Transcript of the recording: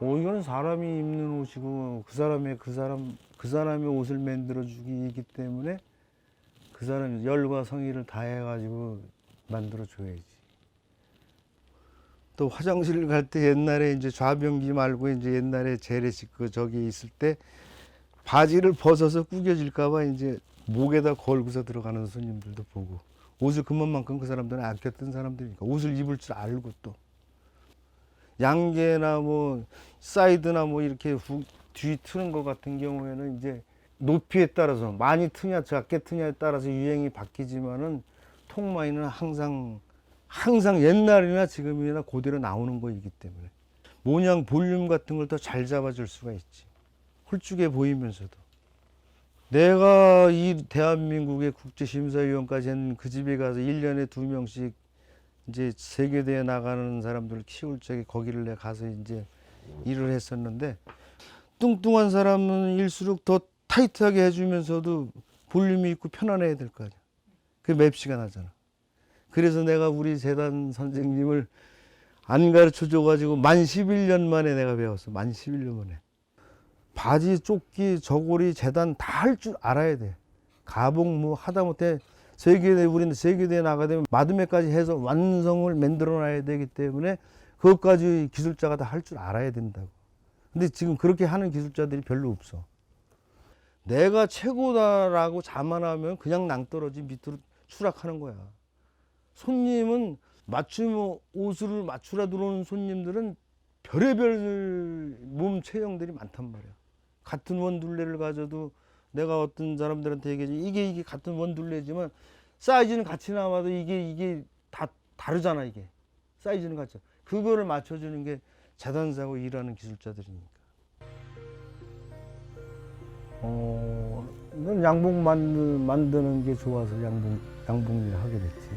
어 이거는 사람이 입는 옷이고 그 사람의 그 사람 그 사람의 옷을 만들어 주기이기 때문에 그 사람이 열과 성의를 다해 가지고 만들어 줘야지. 또 화장실 갈 때 옛날에 이제 좌변기 말고 이제 옛날에 재래식 그 저기 있을 때 바지를 벗어서 구겨질까봐 이제 목에다 걸고서 들어가는 손님들도 보고 옷을 그만큼 그 사람들은 아꼈던 사람들이니까 옷을 입을 줄 알고 또 양계나 뭐 사이드나 뭐 이렇게 후, 뒤 트는 것 같은 경우에는 이제 높이에 따라서 많이 트냐 작게 트냐에 따라서 유행이 바뀌지만은 통마이는 항상 항상 옛날이나 지금이나 그대로 나오는 거이기 때문에 모양 볼륨 같은 걸 더 잘 잡아줄 수가 있지. 홀쭉해 보이면서도. 내가 이 대한민국의 국제심사위원까지 한그 집에 가서 일년에두 명씩 이제 세계대회 나가는 사람들을 키울 적에 거기를 내가 가서 이제 일을 했었는데 뚱뚱한 사람은 일수록 더 타이트하게 해주면서도 볼륨이 있고 편안해야 될 거 아니야. 그 맵시가 나잖아. 그래서 내가 우리 재단 선생님을 안 가르쳐 줘가지고 만 11년 만에 내가 배웠어. 만 11년 만에. 바지, 조끼, 저고리, 재단 다 할 줄 알아야 돼. 가봉 뭐 하다못해 세계대 우리는 세계대회 나가야 되면 마드메까지 해서 완성을 만들어 놔야 되기 때문에 그것까지 기술자가 다 할 줄 알아야 된다고. 근데 지금 그렇게 하는 기술자들이 별로 없어. 내가 최고다라고 자만하면 그냥 낭떠러지 밑으로 추락하는 거야. 손님은 맞춤 옷을 맞추라 들어오는 손님들은 별의별 몸 체형들이 많단 말이야. 같은 원둘레를 가져도 내가 어떤 사람들한테 얘기하지 이게 이게 같은 원둘레지만 사이즈는 같이 나와도 이게 이게 다 다르잖아 이게 사이즈는 같죠. 그거를 맞춰주는 게 재단사고 일하는 기술자들이니까. 어, 난 양복 만드, 만드는 게 좋아서 양복 양복 일을 하게 됐지.